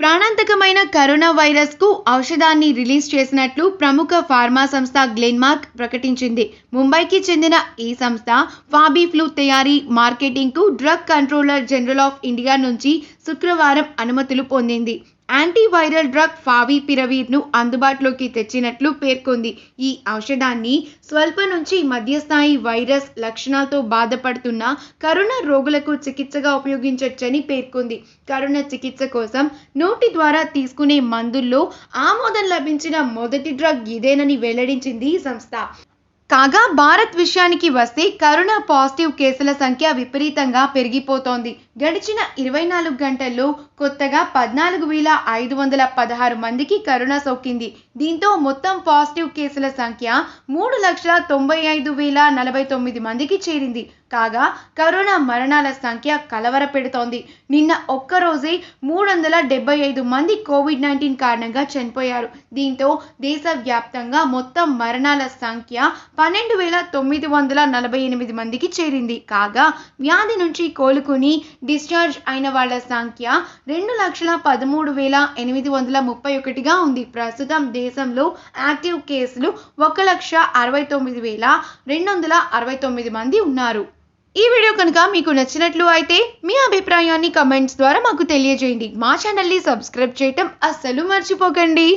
ప్రాణాంతకమైన corona వైరస్కు ఔషధాన్ని release చేసినట్లు ప్రముఖ ఫార్మా సంస్థ గ్లెన్మార్క్ ప్రకటించింది. ముంబైకి చెందిన ఈ సంస్థ ఫాబీ ఫ్లూ తయారీ మార్కెటింగ్కు drug controller general of India నుంచి శుక్రవారం అనుమతులు పొందింది. యాంటీవైరల్ డ్రగ్ ఫావిపిరవీర్ను అందుబాటులోకి తెచ్చినట్లు పేర్కొంది. ఈ ఔషధాన్ని స్వల్ప నుంచి మధ్యస్థాయి వైరస్ లక్షణాలతో బాధపడుతున్న కరోనా రోగులకు చికిత్సగా ఉపయోగించవచ్చని పేర్కొంది. కరోనా చికిత్స కోసం నోటి ద్వారా తీసుకునే మందుల్లో ఆమోదం లభించిన మొదటి డ్రగ్ ఇదేనని వెల్లడించింది ఈ సంస్థ. కాగా భారత్ విషయానికి వస్తే కరోనా పాజిటివ్ కేసుల సంఖ్య విపరీతంగా పెరిగిపోతోంది. గడిచిన ఇరవై నాలుగు గంటల్లో కొత్తగా పద్నాలుగు వేల ఐదు వందల పదహారు మందికి కరోనా సోకింది. దీంతో మొత్తం పాజిటివ్ కేసుల సంఖ్య మూడు లక్షల తొంభై ఐదు వేల నలభై తొమ్మిది మందికి చేరింది. కాగా కరోనా మరణాల సంఖ్య కలవరపెడుతోంది. నిన్న ఒక్కరోజే మూడు వందల డెబ్బై ఐదు మంది కోవిడ్ నైన్టీన్ కారణంగా చనిపోయారు. దీంతో దేశవ్యాప్తంగా మొత్తం మరణాల సంఖ్య పన్నెండు వేల తొమ్మిది వందల నలభై ఎనిమిది మందికి చేరింది. కాగా వ్యాధి నుంచి కోలుకుని డిశ్చార్జ్ అయిన వాళ్ళ సంఖ్య రెండు లక్షల పదమూడు వేల ఎనిమిది వందల ముప్పై ఒకటిగా ఉంది. ప్రస్తుతం దేశంలో యాక్టివ్ కేసులు ఒక లక్ష అరవై తొమ్మిది వేల రెండు వందల అరవై తొమ్మిది మంది ఉన్నారు. ఈ వీడియో కనుక మీకు నచ్చినట్లు అయితే మీ అభిప్రాయాన్ని కమెంట్స్ ద్వారా మాకు తెలియజేయండి. మా ఛానల్ని సబ్స్క్రైబ్ చేయటం అస్సలు మర్చిపోకండి.